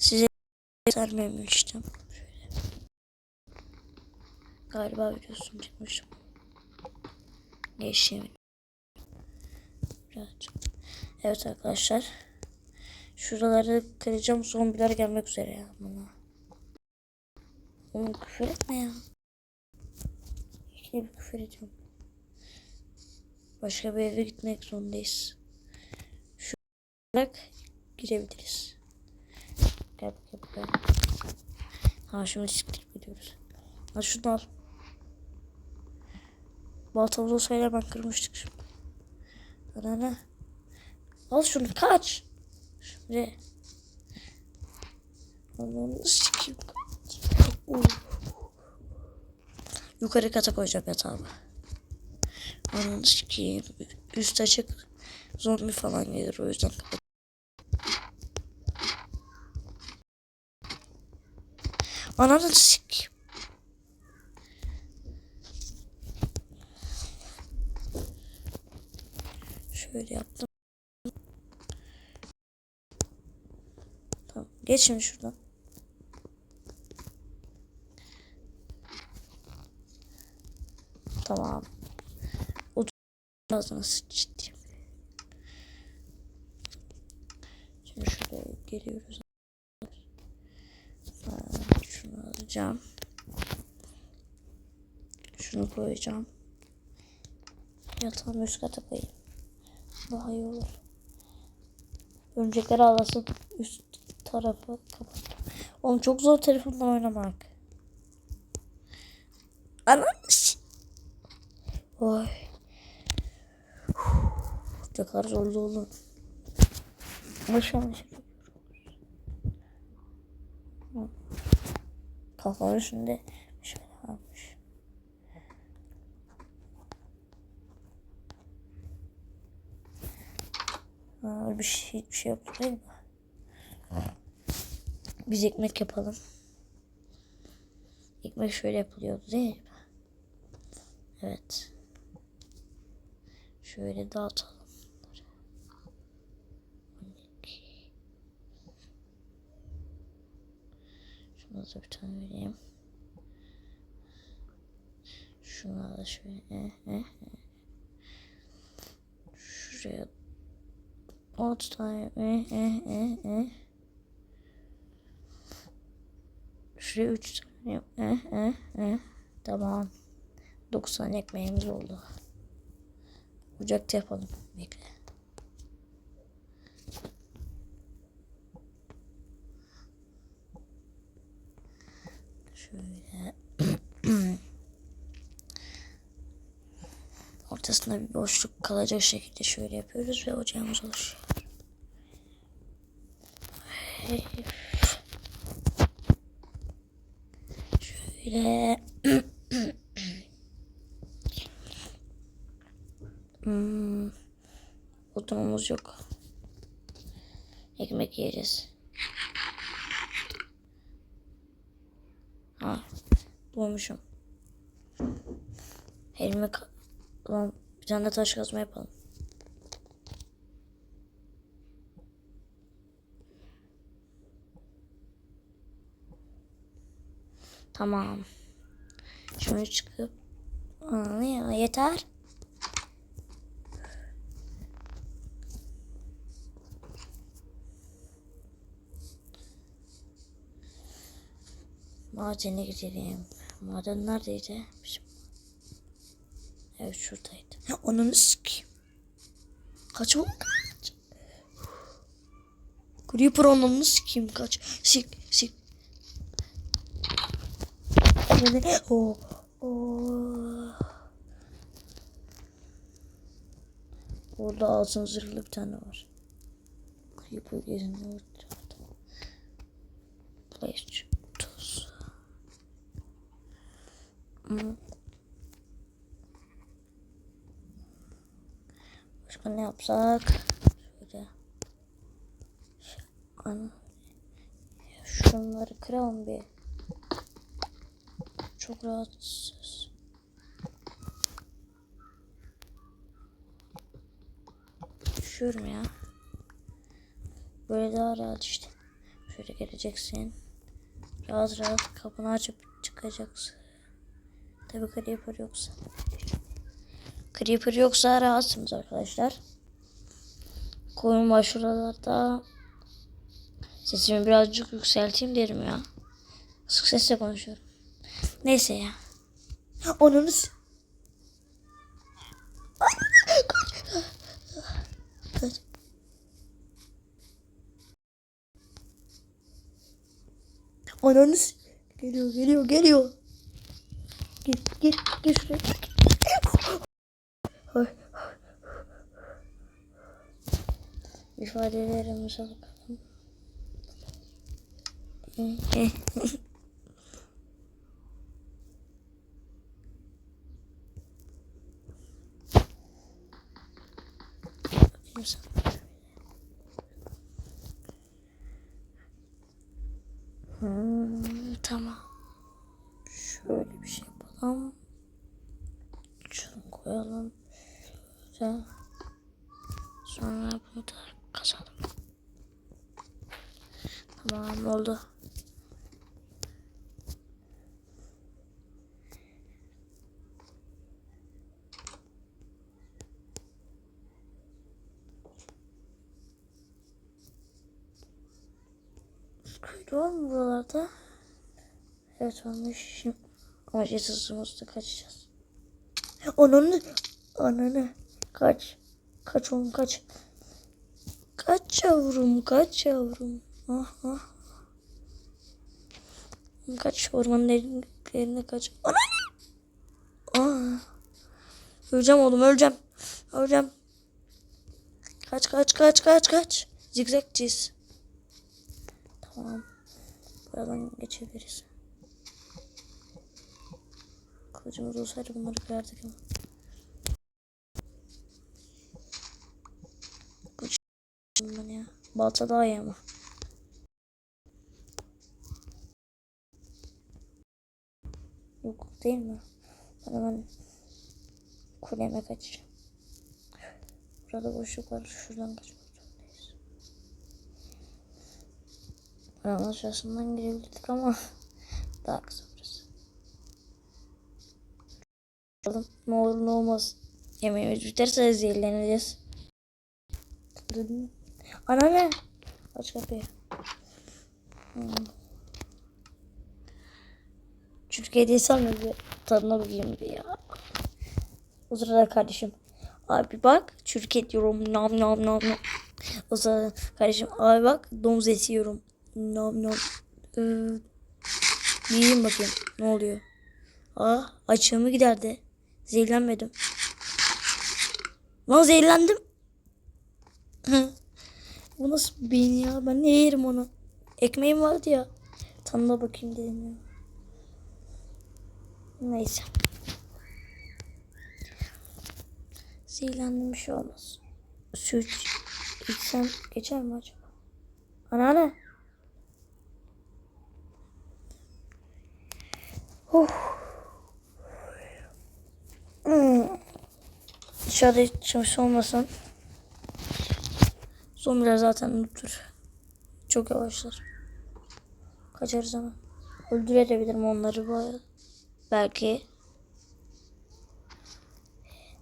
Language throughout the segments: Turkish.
Size göstermemiştim. Galiba videosunu çekmiştim. Geçeyim. Birazcık. Evet arkadaşlar. Şuraları kıracağım. Zombiler gelmek üzere ya bana. Oğlum küfür etme ya. İkide bir küfür ediyorum. Başka bir eve gitmek zorundayız. Şu olarak girebiliriz. Gel gel gel. Ha şimdi siktir gidiyoruz. Ha şunu al. Baltamız olsaydı ben kırmıştık şimdi. Bana? Al şunu kaç. Şimdi. Allah'ını sikeyim. Uh. Yukarı kata koyacağım yatağımı. Ananı sikeyim. Üst açık. Zombi falan gelir o yüzden Ananı sikeyim. Şöyle yaptım. Tamam. Geç şuradan. Tamam. Otur. Ağzına sıçtım. Şimdi şuraya geliyoruz. Ha, Şunu alacağım. Şunu koyacağım. Yatağın üst kata koyayım. Daha iyi olur. Örümcekleri alasın. Üst tarafı kapat. Oğlum çok zor telefondan oynamak. Ananı s- Oy. Ne kadar zorlu oğlum. Ama şu an şey yapıyoruz. Kafamın üstünde şöyle. Ha, öyle bir şey, bir şey yok değil mi? Biz ekmek yapalım. Ekmek şöyle yapılıyordu değil mi? Evet. Şöyle dağıtalım. Şuna da bir tane vereyim. Şuna da şöyle. Eh, eh, eh. Şuraya 6 tane. Şuraya 3 tane. Tamam. 9 tane ekmeğimiz oldu. Ocakta yapalım. Bekle. Şöyle. Ortasında bir boşluk kalacak şekilde şöyle yapıyoruz ve ocağımız oluşuyor. Şöyle. hmm. Odunumuz yok. Ekmek yiyeceğiz. Ha, bulmuşum. Elime Ulan bir tane de taş kazma yapalım. Tamam. Şunu çıkıp Aa, yeter. Madene gidelim. Maden neredeydi? Bizim. Evet şuradaydı. Ya Ananı sikeyim. Kaç oğlum kaç. Creeper ananı sikeyim kaç. Sik sik. Ananı. Oh. Oh. Orada altın zırhlı bir tane var. Creeper geziniyor. Place tuz. Hmm. Başka ne yapsak? Şöyle. Şunları kıralım bir. Çok rahatsız. Düşüyorum ya. Böyle daha rahat işte. Şöyle geleceksin. Rahat rahat kapını açıp çıkacaksın. Tabi Creeper yoksa. Creeper yoksa rahatsınız arkadaşlar. Koyun var şuralarda. Sesimi birazcık yükselteyim derim ya. Sık sesle konuşuyorum. Neyse ya. Onun Kaç. S- geliyor geliyor geliyor. Gir gir gir şuraya. Ay. İfadelerimize bakalım. Bakayım sana. Hmm, tamam. Şöyle bir şey yapalım. Şunu koyalım. Şöyle. Sonra bunu da kazalım. Tamam oldu. Kuyruğu var mı buralarda? Evet olmuş. Şimdi ama hızımızda kaçacağız. Ananı, ananı. Kaç. Kaç oğlum kaç. Kaç yavrum kaç yavrum. Ah ah. Kaç ormanın derinliklerine kaç. Ananı. Ah. Öleceğim oğlum öleceğim. Öleceğim. Kaç kaç kaç kaç kaç. Zigzag çiz. Tamam. Buradan geçebiliriz. Kılıcımız olsaydı bunları kırardık ama. Kılıç ya. Balta daha iyi ama. Yok değil mi? Ben hemen kuleme kaçacağım. Burada boşluk var. Şuradan kaçmak zorundayız. Buranın aşağısından girebilirdik ama daha kısa burası. Bakalım ne olur ne olmaz. Yemeğimiz biterse zehirleneceğiz. Ana ne? Aç kapıyı. Hmm. Türkiye diye sanmıyor bir tadına bakayım bir ya. O sırada kardeşim. Abi bak Türkiye diyorum nam nam nam nam. O sırada kardeşim abi bak domuz eti yiyorum. Nam nam. Ee, yiyeyim bakayım ne oluyor. Aa açığımı giderdi. Zehirlenmedim. Lan zehirlendim. Bu nasıl beyin ya? Ben ne yerim onu? Ekmeğim vardı ya. Tadına bakayım dedim ya. Neyse. Zehirlendim bir şey olmaz. Süt içsem geçer mi acaba? Anneanne. Oh. Hmm. Dışarıda hiç olmasın. Zombiler zaten unutur. Çok yavaşlar. Kaçarız ama. Öldürebilirim onları bu arada. Belki.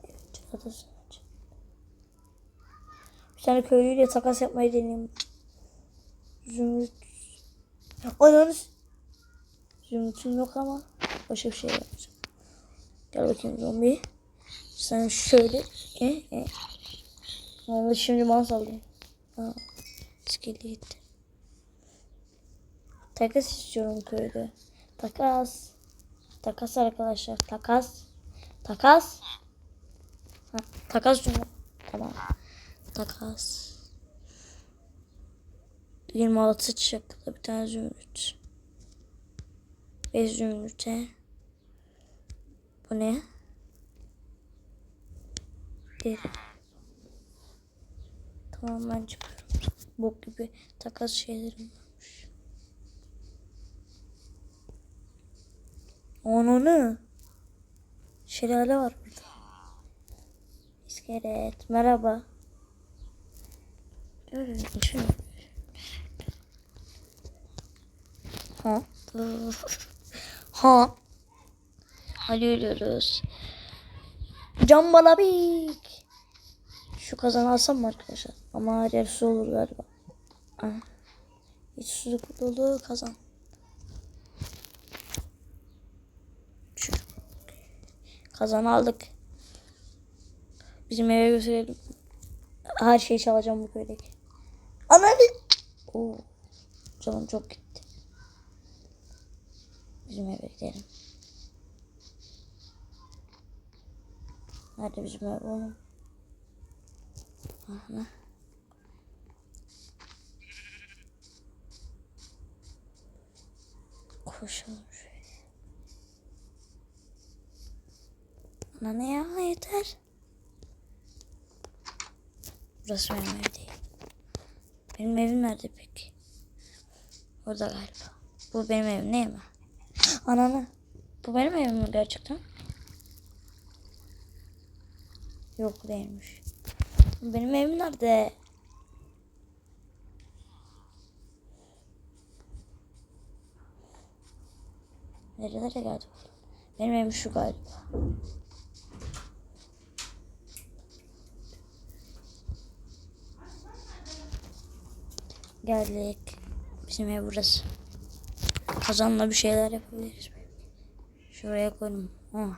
Evet, adası. Bir tane köylüyle takas yapmayı deneyeyim. Zümrüt. Ananı. Zümrütüm yok ama başka bir şey yapacağım. Gel bakayım zombi. Sen şöyle. E, e. Onu şimdi bana sallıyor. Ha. İskelet. Takas istiyorum köyde. Takas. Takas arkadaşlar. Takas. Takas. Ha, takas cümle. Tamam. Takas. 26 çıktı bir tane zümrüt. 5 zümrüte. Bu ne? Bir. Tamam ben çıkıyorum. Bok gibi takas şeylerim varmış. Onu ne? Şelale var burada. İskelet. Merhaba. Ha. ha. Hadi ölüyoruz. Cambalabik. Şu kazanı alsam mı arkadaşlar? Ama her yer su olur galiba. Ah. Hiç su dolu kazan. Kazan aldık. Bizim eve götürelim. Her şeyi çalacağım bu köydeki. Ananı. Oo. Canım çok gitti. Bizim eve gidelim. Nerede bizim ev oğlum? Aha. Koşalım şöyle. Ana ne ya yeter. Burası benim ev değil. Benim evim nerede peki? Orada galiba. Bu benim evim değil mi? Ananı. Bu benim evim mi gerçekten? Yok değilmiş. Benim evim nerede? Nerelere geldi bu? Benim evim şu galiba. Geldik. Bizim ev burası. Kazanla bir şeyler yapabiliriz. Şuraya koydum. Ha.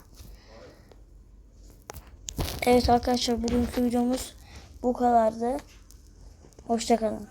Evet arkadaşlar bugünkü videomuz bu kadardı. Hoşçakalın.